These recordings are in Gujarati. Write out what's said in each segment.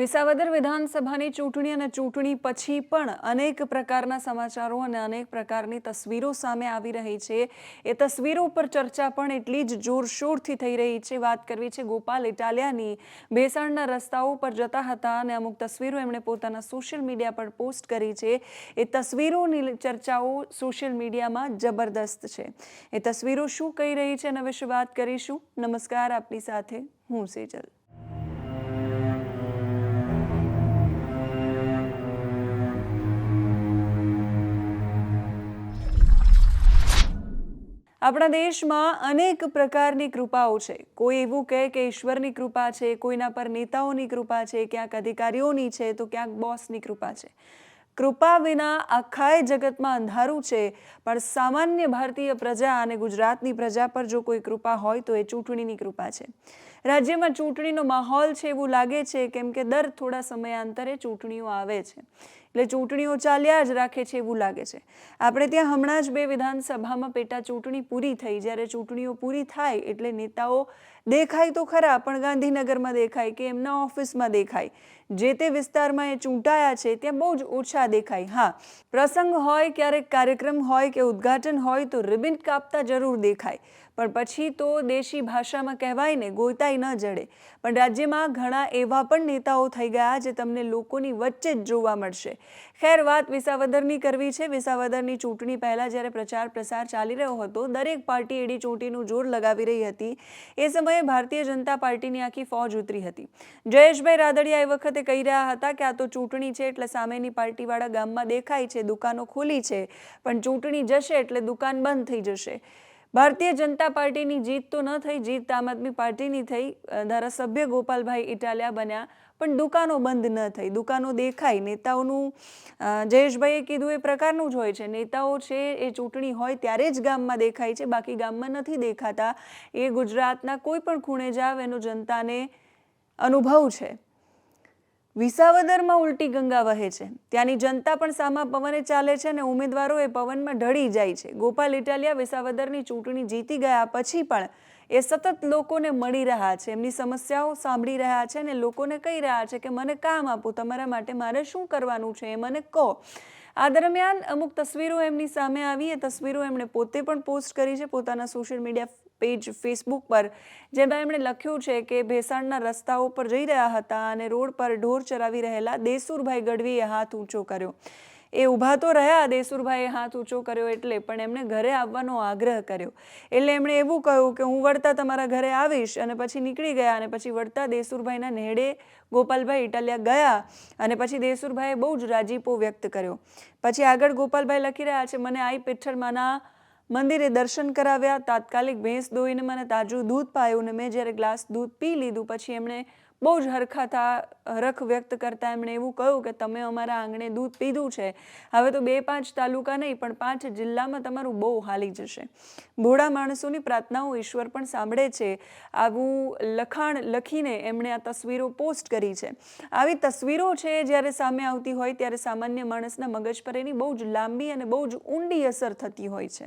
વિસાવદર વિધાનસભાની ચૂંટણી અને ચૂંટણી પછી પણ અનેક પ્રકારના સમાચારો અને અનેક પ્રકારની તસવીરો સામે આવી રહી છે. એ તસવીરો પર ચર્ચા પણ એટલી જ જોરશોરથી થઈ રહી છે. વાત કરવી છે ગોપાલ ઇટાલિયાની. ભેસાણના રસ્તાઓ પર જતા હતા અને અમુક તસવીરો એમણે પોતાના સોશિયલ મીડિયા પર પોસ્ટ કરી છે. એ તસવીરોની ચર્ચાઓ સોશિયલ મીડિયામાં જબરદસ્ત છે. એ તસવીરો શું કહી રહી છે એના વિશે વાત કરીશું. નમસ્કાર, આપની સાથે હું સેજલ. આપણા દેશમાં અનેક પ્રકારની કૃપાઓ છે. કોઈ એવું કહે કે ઈશ્વરની કૃપા છે, કોઈના પર નેતાઓની કૃપા છે, ક્યાંક અધિકારીઓની છે, તો ક્યાંક બોસની કૃપા છે. કૃપા વિના આખાય જગતમાં અંધારું છે, પણ સામાન્ય ભારતીય પ્રજા અને ગુજરાતની પ્રજા પર જો કોઈ કૃપા હોય તો એ ચૂંટણીની કૃપા છે. રાજ્યમાં ચૂંટણીનો માહોલ છે એવું લાગે છે, કેમ કે દર થોડા સમયાંતરે ચૂંટણીઓ આવે છે. એટલે ચૂંટણીઓ ચાલ્યા જ રાખે છે એવું લાગે છે. આપણે ત્યાં હમણાં જ બે વિધાનસભામાં પેટા ચૂંટણી પૂરી થઈ. જ્યારે ચૂંટણીઓ પૂરી થાય એટલે નેતાઓ દેખાય તો ખરા, પણ ગાંધીનગરમાં દેખાય કે એમના ઓફિસમાં દેખાય. જે તે વિસ્તારમાં એ ચૂંટાયા છે, ત્યાં બહુ જ ઓછા દેખાય. હા, પ્રસંગ હોય, ક્યારેક કાર્યક્રમ હોય કે ઉદ્ઘાટન હોય તો રિબિન કાપતા જરૂર દેખાય. પણ પછી તો દેશી ભાષામાં કહેવાય ને ગોતાઈ ન જડે. પણ રાજ્યમાં ઘણા એવા પણ નેતાઓ થઈ ગયા જે તમને લોકોની વચ્ચે જ જોવા મળશે. ખેર, વાત વિસાવદરની કરવી છે. વિસાવદરની ચૂંટણી પહેલાં જ્યારે પ્રચાર પ્રસાર ચાલી રહ્યો હતો, દરેક પાર્ટી એડી ચોટીનું જોર લગાવી રહી હતી. એ સમયે ભારતીય જનતા પાર્ટીની આખી ફોજ ઉતરી હતી. જયેશભાઈ રાદડિયા એ વખતે કહી રહ્યા હતા કે આ તો ચૂંટણી છે એટલે સામેની પાર્ટીવાળા ગામમાં દેખાય છે, દુકાનો ખુલી છે. પણ ચૂંટણી જશે એટલે દુકાન બંધ થઈ જશે. ભારતીય જનતા પાર્ટીની જીત તો ન થઈ, જીત આમ આદમી પાર્ટીની થઈ. ધારાસભ્ય ગોપાલભાઈ ઇટાલિયા બન્યા, પણ દુકાનો બંધ ન થઈ. દુકાનો દેખાય. નેતાઓનું જયેશભાઈએ કીધું એ પ્રકારનું જ હોય છે. નેતાઓ છે એ ચૂંટણી હોય ત્યારે જ ગામમાં દેખાય છે. બાકી ગામમાં નથી દેખાતા. એ ગુજરાતના કોઈ પણ ખૂણે જાવ એનો જનતાને અનુભવ છે. વિસાવદરમાં ઉલટી ગંગા વહે છે. ત્યાંની જનતા પણ સામા પવને ચાલે છે અને ઉમેદવારો એ પવનમાં ઢળી જાય છે. ગોપાલ ઇટાલિયા વિસાવદરની ચૂંટણી જીતી ગયા પછી પણ એ સતત લોકોને મળી રહ્યા છે. એમની સમસ્યાઓ સાંભળી રહ્યા છે અને લોકોને કહી રહ્યા છે કે, મને કામ આપો, તમારા માટે મારે શું કરવાનું છે? એ મને કહો. આ દરમિયાન અમુક તસવીરો એમની સામે આવી. એ તસવીરો એમણે પોતે પણ પોસ્ટ કરી છે પોતાના સોશિયલ મીડિયા પેજ ફેસબુક પર જેમાં એમણે લખ્યું છે કે ભેસાણના રસ્તાઓ પર જઈ રહ્યા હતા અને રોડ પર ઢોર ચરાવી રહેલા દેસુરભાઈ ગઢવીએ હાથ ઊંચો કર્યો. એ ઊભા તો રહ્યા, દેસુરભાઈએ હાથ ઊંચો કર્યો એટલે પણ એમણે ઘરે આવવાનો આગ્રહ કર્યો. એટલે એમણે એવું કહ્યું કે હું વળતા તમારા ઘરે આવીશ અને પછી નીકળી ગયા અને પછી વળતા દેસુરભાઈના નેડે ગોપાલભાઈ ઇટાલિયા ગયા અને પછી દેસુરભાઈએ બહુ જ રાજીપો વ્યક્ત કર્યો. પછી આગળ ગોપાલભાઈ લખી રહ્યા છે, મને આઈ પિઠ્ઠલમાંના મંદિરે દર્શન કરાવ્યા, તાત્કાલિક ભેંસ દોઈને મને તાજું દૂધ પાયું ને મેં જ્યારે ગ્લાસ દૂધ પી લીધું, પછી એમણે બહુ જ હરખાતા, હરખ વ્યક્ત કરતા એમણે એવું કહ્યું કે તમે અમારા આંગણે દૂધ પીધું છે. હવે તો બે પાંચ તાલુકા નહીં, પણ પાંચ જિલ્લામાં તમારું બહુ હાલી જશે. ભોળા માણસોની પ્રાર્થનાઓ ઈશ્વર પણ સાંભળે છે. આવું લખાણ લખીને એમણે આ તસવીરો પોસ્ટ કરી છે. આવી તસવીરો છે, જ્યારે સામે આવતી હોય, ત્યારે સામાન્ય માણસના મગજ પર એની બહુ જ લાંબી અને બહુ જ ઊંડી અસર થતી હોય છે.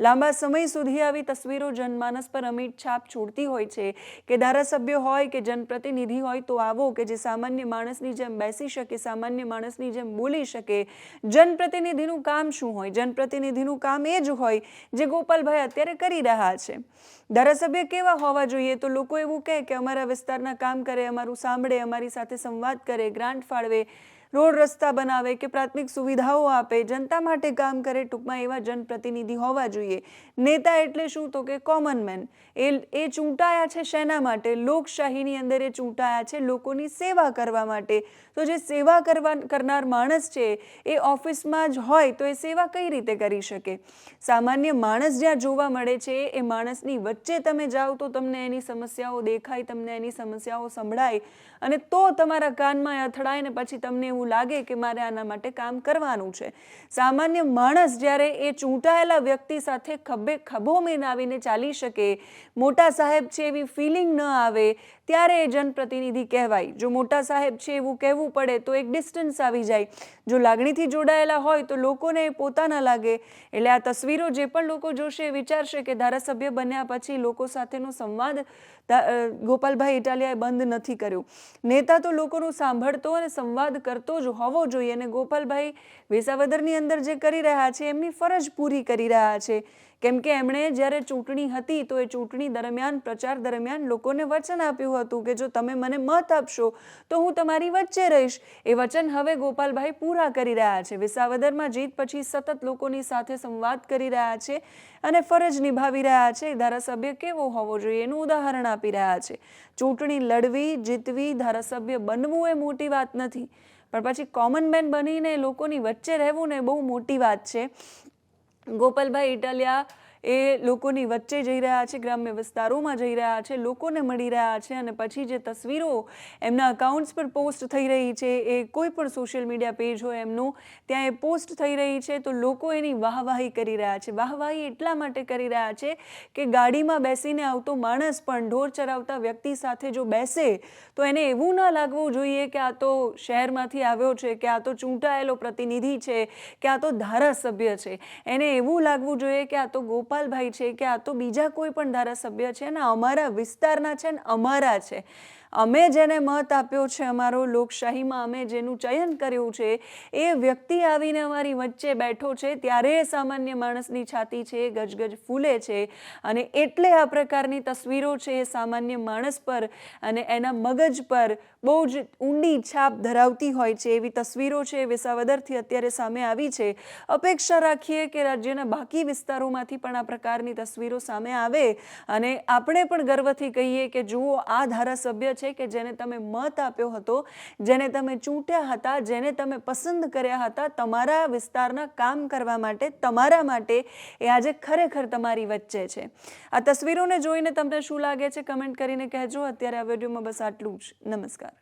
લાંબા સમય સુધી આવી તસવીરો જનમાનસ પર અમીટ છાપ છોડતી હોય છે. કે ધારાસભ્ય હોય, કે જનપ્રતિનિધિ હોય તો આવો કે જે સામાન્ય માણસની જેમ બેસી શકે, સામાન્ય માણસની જેમ બોલી શકે. જનપ્રતિનિધિનું કામ શું હોય? જનપ્રતિનિધિનું કામ એ જ હોય જે ગોપાલભાઈ અત્યારે કરી રહ્યા છે. ધારાસભ્ય કેવા હોવા જોઈએ તો લોકો એવું કહે કે અમારા વિસ્તારના કામ કરે, અમારું સાંભળે, અમારી સાથે સંવાદ કરે, ગ્રાન્ટ ફાળવે. રોડ રસ્તા બનાવે કે પ્રાથમિક સુવિધાઓ આપે, જનતા માટે કામ કરે ટૂંકમાં એવા જનપ્રતિનિધિ હોવા જોઈએ. નેતા એટલે શું? તો કે કોમન મેન એ એ ચૂંટાયા છે શેના માટે? લોકશાહીની અંદર એ ચૂંટાયા છે લોકોની સેવા કરવા માટે. તો જે સેવા કરવા, કરનાર માણસ છે, એ ઓફિસમાં જ હોય તો એ સેવા કઈ રીતે કરી શકે? સામાન્ય માણસ જ્યાં જોવા મળે છે, એ માણસની વચ્ચે તમે જાઓ તો તમને એની સમસ્યાઓ દેખાય, તમને એની સમસ્યાઓ સંભળાય અને તો તમારા કાનમાં અથડાય ને પછી તમને એવું લાગે કે મારે આના માટે કામ કરવાનું છે. સામાન્ય માણસ જ્યારે એ ચૂંટાયેલા વ્યક્તિ સાથે ખભે ખભો મેનાવીને ચાલી શકે, મોટા સાહેબ છે એવી ફિલિંગ ન આવે, ત્યારે એ જનપ્રતિનિધિ કહેવાય. જો મોટા સાહેબ છે એવું કહેવું પડે તો એક ડિસ્ટન્સ આવી જાય. જો લાગણીથી જોડાયેલા હોય તો લોકોને એ પોતાના લાગે. એટલે આ તસવીરો જે પણ લોકો જોશે એ વિચારશે કે ધારાસભ્ય બન્યા પછી લોકો સાથેનો સંવાદ ગોપાલભાઈ ઇટાલિયાએ બંધ નથી કર્યો. નેતા તો લોકોનું સાંભળતો અને સંવાદ કરતો જ હોવો જોઈએ. અને ગોપાલભાઈ વિસાવદરની અંદર જે કરી રહ્યા છે, એમની ફરજ પૂરી કરી રહ્યા છે. કેમ કે એમણે જ્યારે ચૂંટણી હતી તો એ ચૂંટણી દરમિયાન, પ્રચાર દરમિયાન લોકોને વચન આપ્યું હતું કે જો તમે મને મત આપશો, તો હું તમારી વચ્ચે રહીશ. એ વચન હવે ગોપાલભાઈ પૂરા કરી રહ્યા છે. વિસાવદરમાં જીત પછી સતત લોકોની સાથે સંવાદ કરી રહ્યા છે અને ફરજ નિભાવી રહ્યા છે. ધારાસભ્ય કેવો હોવો જોઈએ એનું ઉદાહરણ આપી રહ્યા છે. ચૂંટણી લડવી, જીતવી, ધારાસભ્ય બનવું એ મોટી વાત નથી. પણ પછી કોમન મેન બનીને લોકોની વચ્ચે રહેવું ને બહુ મોટી વાત છે. ગોપાલભાઈ ઇટાલિયા એ લોકોની વચ્ચે જઈ રહ્યા છે, ગ્રામ્ય વિસ્તારોમાં જઈ રહ્યા છે, લોકોને મળી રહ્યા છે અને પછી જે તસવીરો એમના અકાઉન્ટ્સ પર પોસ્ટ થઈ રહી છે, એ કોઈ પણ સોશિયલ મીડિયા પેજ હોય એમનું, ત્યાં એ પોસ્ટ થઈ રહી છે, તો લોકો એની વાહવાહી કરી રહ્યા છે. વાહવાહી એટલા માટે કરી રહ્યા છે કે ગાડીમાં બેસીને આવતો માણસ પણ ઢોર ચરાવતા વ્યક્તિ સાથે જો બેસે, તો એને એવું ના લાગવું જોઈએ કે આ તો શહેરમાંથી આવ્યો છે, કે આ તો ચૂંટાયેલો પ્રતિનિધિ છે, કે આ તો ધારાસભ્ય છે. એને એવું લાગવું જોઈએ કે આ તો ગોપાલભાઈ છે કે આ તો બીજા કોઈ પણ ધારાસભ્ય છે ને અમારા વિસ્તારના છે ને અમારા છે. અમે જેને મત આપ્યો છે, અમારો લોકશાહીમાં અમે જેનું ચયન કર્યું છે, એ વ્યક્તિ આવીને અમારી વચ્ચે બેઠો છે, ત્યારે સામાન્ય માણસની છાતી છે, ગજગજ ફૂલે છે અને એટલે આ પ્રકારની તસવીરો છે એ સામાન્ય માણસ પર અને એના મગજ પર બહુ જ ઊંડી છાપ ધરાવતી હોય છે. એવી તસવીરો છે વિસાવદરથી અત્યારે સામે આવી છે. અપેક્ષા રાખીએ કે રાજ્યના બાકી વિસ્તારોમાંથી પણ આ પ્રકારની તસવીરો સામે આવે અને આપણે પણ ગર્વથી કહીએ કે જુઓ, આ ધારાસભ્ય છે કે જેને તમે મત આપ્યો હતો, જેને તમે ચૂંટ્યા હતા, જેને તમે પસંદ કર્યા હતા, તમારા વિસ્તારના કામ કરવા માટે, તમારા માટે એ આજે ખરેખર તમારી વચ્ચે છે. આ તસવીરોને જોઈને તમને શું લાગે છે? કમેન્ટ કરીને કહેજો. અત્યારે આ વિડીયોમાં બસ આટલું જ. નમસ્કાર.